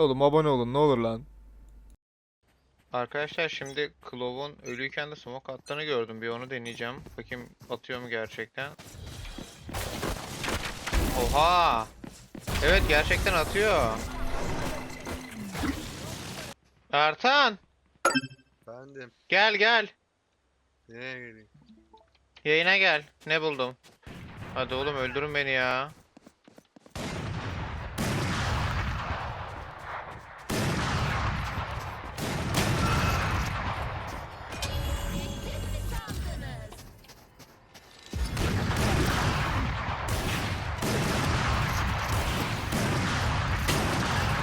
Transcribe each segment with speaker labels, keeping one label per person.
Speaker 1: Oğlum abone olun ne olur lan.
Speaker 2: Arkadaşlar şimdi Clove'un ölüyken de smoke attığını gördüm. Bir onu deneyeceğim. Bakayım atıyor mu gerçekten. Oha! Evet gerçekten atıyor. Ertan!
Speaker 3: Efendim.
Speaker 2: Gel gel.
Speaker 3: Nereye geleyim?
Speaker 2: Yayına gel. Ne buldum? Hadi oğlum öldürün beni ya.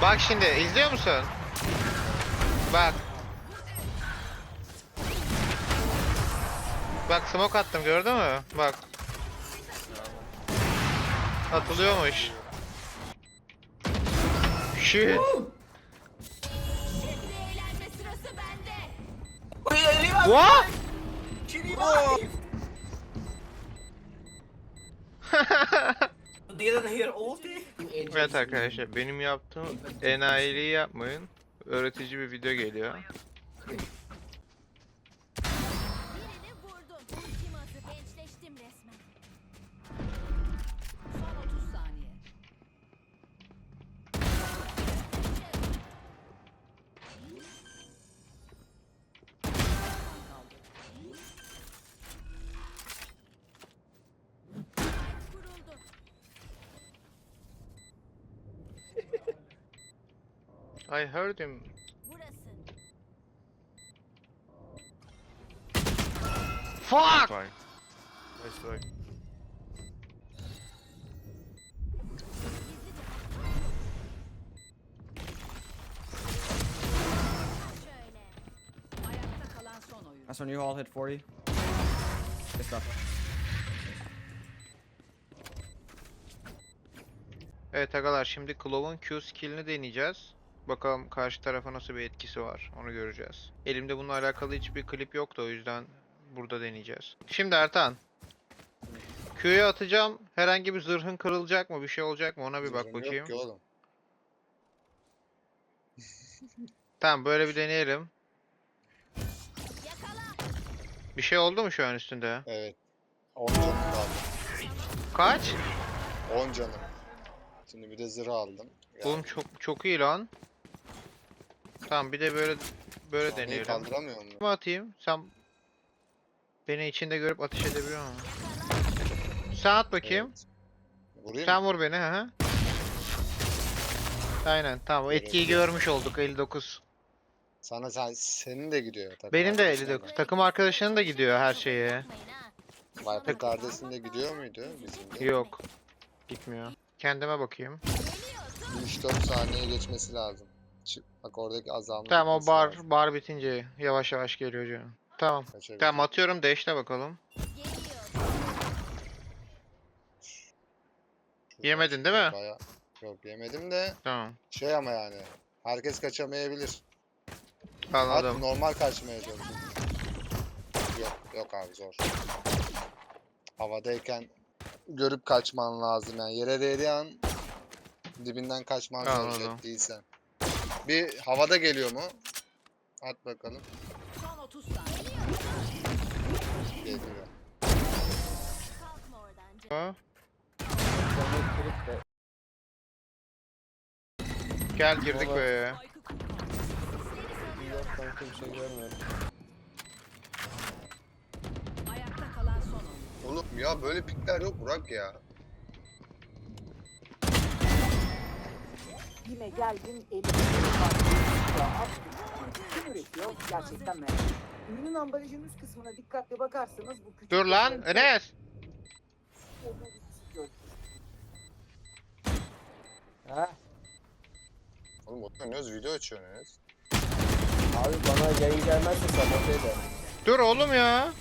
Speaker 2: Bak şimdi izliyor musun? Bak. Bak smoke attım gördün mü? Bak. Atılıyormuş. Shit.
Speaker 4: Bende.
Speaker 2: What?
Speaker 5: Didn't?
Speaker 2: Evet arkadaşlar benim yaptığım enayiliği yapmayın. Öğretici bir video geliyor. I heard him.
Speaker 4: Burası.
Speaker 2: Fuck!
Speaker 3: Nice vay.
Speaker 4: Şöyle.
Speaker 6: Ayakta kalan son oyun.
Speaker 5: That's when you all hit 40. Good stuff.
Speaker 2: Evet agalar şimdi Clove'un Q skill'ini deneyeceğiz. Bakalım karşı tarafa nasıl bir etkisi var. Onu göreceğiz. Elimde bununla alakalı hiçbir klip yoktu o yüzden burada deneyeceğiz. Şimdi Ertan. Q'yu atacağım. Herhangi bir zırhın kırılacak mı? Bir şey olacak mı? Ona bir bak
Speaker 3: Zırhım
Speaker 2: bakayım.
Speaker 3: Yok ki oğlum.
Speaker 2: Tamam böyle bir deneyelim.
Speaker 4: Yakala.
Speaker 2: Bir şey oldu mu şu an üstünde?
Speaker 3: Evet. 10 canım kaldı.
Speaker 2: Kaç?
Speaker 3: 10 canım. Şimdi bir de zırh aldım. Ya,
Speaker 2: Oğlum çok çok iyi lan. Tamam bir de böyle böyle
Speaker 3: sahneyi
Speaker 2: deneyelim.
Speaker 3: kaldıramıyor mu?
Speaker 2: Mı atayım? Sen beni içinde görüp ateş edebiliyor musun? Sen at bakayım.
Speaker 3: Evet. Vurayım
Speaker 2: Sen vur beni hı. Aynen tamam o etkiyi
Speaker 3: Görebiliyorum.
Speaker 2: görmüş olduk 59.
Speaker 3: Sana sen, senin de gidiyor. takım
Speaker 2: Benim de
Speaker 3: arkadaşına
Speaker 2: 59.
Speaker 3: da.
Speaker 2: Takım arkadaşının da gidiyor her şeye.
Speaker 4: Ha.
Speaker 3: Viper kardeşin de gidiyor muydu bizim de?
Speaker 2: Yok. Gitmiyor. Kendime bakayım.
Speaker 3: 3-4 saniye geçmesi lazım. Çık, bak oradaki azalma.
Speaker 2: Tamam o bar
Speaker 3: lazım.
Speaker 2: bar bitince yavaş yavaş geliyor canım. Tamam.
Speaker 3: Kaçabilir.
Speaker 2: Tamam atıyorum dash'le bakalım. Yemedin değil mi?
Speaker 3: baya- Yok yemedim de
Speaker 2: Tamam.
Speaker 3: şey ama yani. Herkes kaçamayabilir.
Speaker 2: Anladım.
Speaker 3: normal kaçmaya çalışın. Yok yok abi zor. Havadayken görüp kaçman lazım yani yere değdiği an dibinden kaçman
Speaker 2: Anladım.
Speaker 3: zor değilsen. Bir havada geliyor mu? At bakalım.
Speaker 6: Son 30 saniye.
Speaker 3: Geliyor.
Speaker 4: Kalkma oradan canım.
Speaker 2: Ha? Gel girdik be.
Speaker 6: Ayakta kalan son oyun.
Speaker 3: Oğlum ya böyle pikler yok Burak ya.
Speaker 7: Yine geldim elimde attım. Kim üretiyor? Gerçekten merak ediyorum. Ürünün ambalajının üst kısmına dikkatli bakarsanız bu küçük
Speaker 2: Dur lan Enes.
Speaker 7: Gördüm.
Speaker 3: Oğlum oynuyoruz video açıyorsunuz.
Speaker 8: Abi bana yayın gelmezse sabote eder.
Speaker 2: Dur oğlum ya.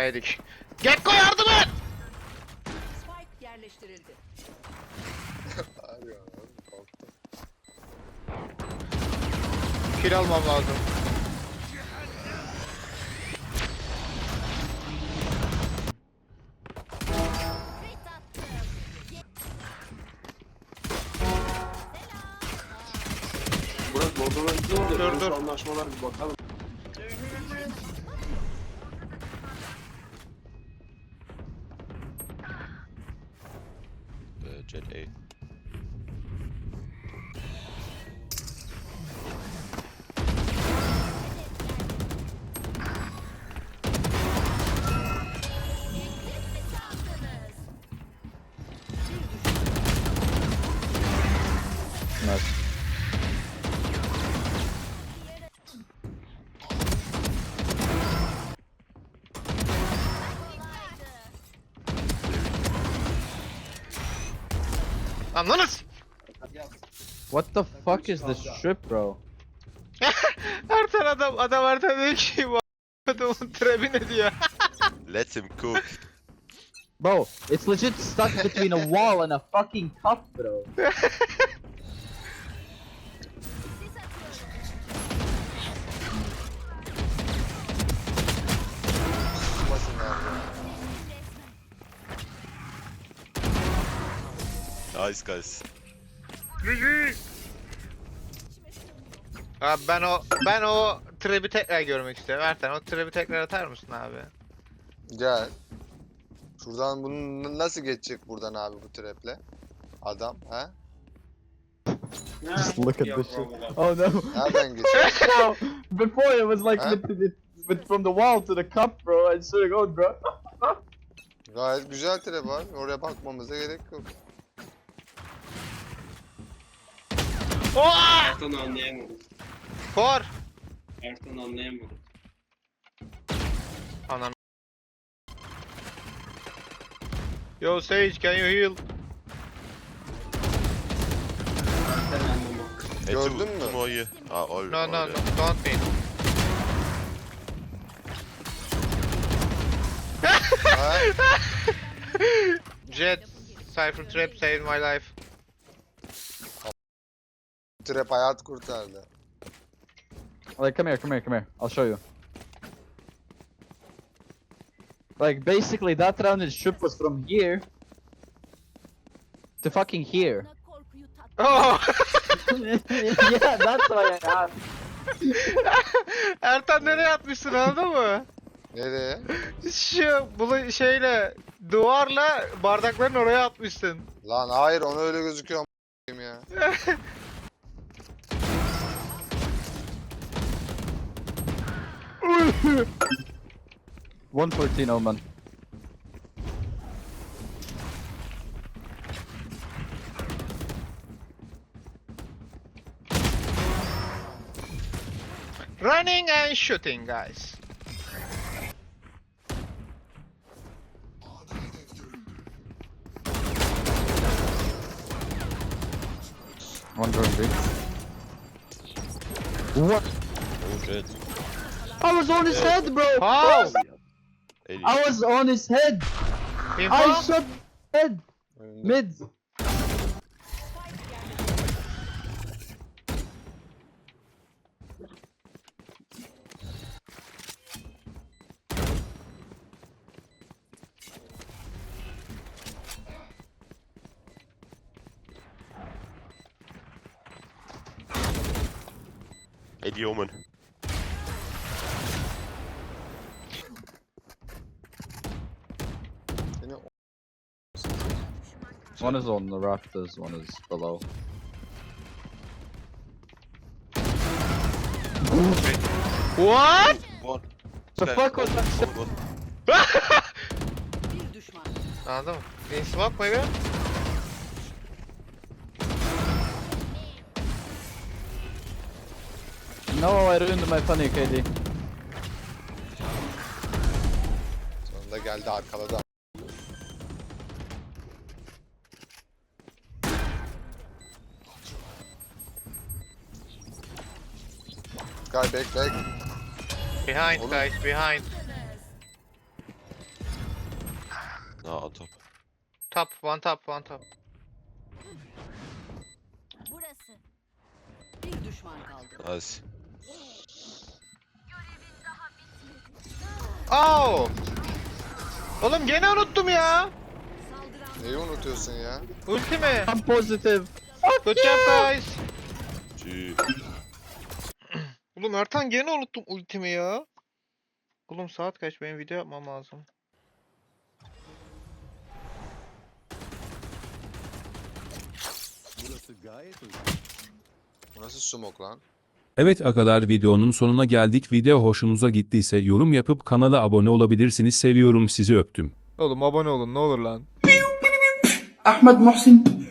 Speaker 2: Yedik. Gekko yardım et.
Speaker 6: Spike yerleştirildi.
Speaker 3: Abi ya.
Speaker 2: Kill almam lazım.
Speaker 1: Burak gideyim de
Speaker 2: Dur,
Speaker 1: dur,
Speaker 2: dur.
Speaker 1: anlaşmalar bir bakalım.
Speaker 9: Jet A.
Speaker 2: Anladınız?
Speaker 5: What the fuck is this strip, bro?
Speaker 2: Ertan adam, adam Ertan diyor ki bu adamın trebi ne diyor.
Speaker 9: Let him cook.
Speaker 5: Bro, it's legit stuck between a wall and a fucking cup, bro.
Speaker 9: Nice guys.
Speaker 2: Abi ben o ben o trebi tekrar görmek istiyorum. Ertan o trebi tekrar atar mısın abi?
Speaker 3: Gel. Şuradan bunu nasıl geçecek buradan abi bu treple? Adam ha?
Speaker 5: Just look at this shit. Oh no.
Speaker 3: Nereden geçecek?
Speaker 5: bro, before it was like
Speaker 3: Huh?
Speaker 5: with, with, with from the wall to the cup, bro. I swear to God, bro.
Speaker 3: Gayet güzel trap var. Oraya bakmamıza gerek yok.
Speaker 2: Oha!
Speaker 1: Ertan anlayamadım.
Speaker 2: Kor!
Speaker 1: Ertan anlayamadım.
Speaker 2: Anan. Yo Sage can you heal?
Speaker 1: Ertan anlamak.
Speaker 3: Gördün mü?
Speaker 9: here. Ah, all,
Speaker 2: No no no don't be.
Speaker 3: Ha?
Speaker 2: Jet Cypher Trap saved my life.
Speaker 3: Trap hayat kurtardı.
Speaker 5: Like, come here, come here, come here. I'll show you. Like, basically, that rounded strip was from here to fucking here.
Speaker 2: Oh!
Speaker 5: yeah, that's why I asked.
Speaker 2: Ertan nereye atmışsın anladın mı?
Speaker 3: Nereye?
Speaker 2: Şu bulu şeyle duvarla bardakların oraya atmışsın.
Speaker 3: Lan hayır onu öyle gözüküyor am- ya.
Speaker 5: 114 Omen.
Speaker 2: Running and shooting guys.
Speaker 5: One drone big. What?
Speaker 9: Oh, Jet.
Speaker 5: I was on his head, bro!
Speaker 2: How?
Speaker 5: I was on his head! I shot head! Mid!
Speaker 9: Eddie Omen.
Speaker 5: One is on the rafters, one is below.
Speaker 2: What?
Speaker 9: One.
Speaker 5: The fuck was that?
Speaker 9: one, one.
Speaker 6: Bir düşman.
Speaker 2: Anladın mı? In smoke maybe?
Speaker 5: No, I ruined my funny KD.
Speaker 3: sonunda geldi arkaladı. Sky back back.
Speaker 2: Behind
Speaker 3: Oğlum.
Speaker 2: guys behind.
Speaker 9: No, on top.
Speaker 2: Top one top one top.
Speaker 6: Bir düşman kaldı.
Speaker 9: Az.
Speaker 2: Au! Oğlum gene unuttum ya.
Speaker 3: Neyi unutuyorsun ya?
Speaker 2: Ultimi.
Speaker 5: I'm positive.
Speaker 2: Good job guys. Oğlum Ertan gene unuttum ultimi ya. Oğlum saat kaç? Benim video yapmam lazım.
Speaker 3: Bu nasıl smoke lan?
Speaker 10: Evet akalar videonun sonuna geldik. Video hoşunuza gittiyse yorum yapıp kanala abone olabilirsiniz. Seviyorum sizi öptüm.
Speaker 2: Oğlum abone olun ne olur lan.
Speaker 11: Ahmed Muhsin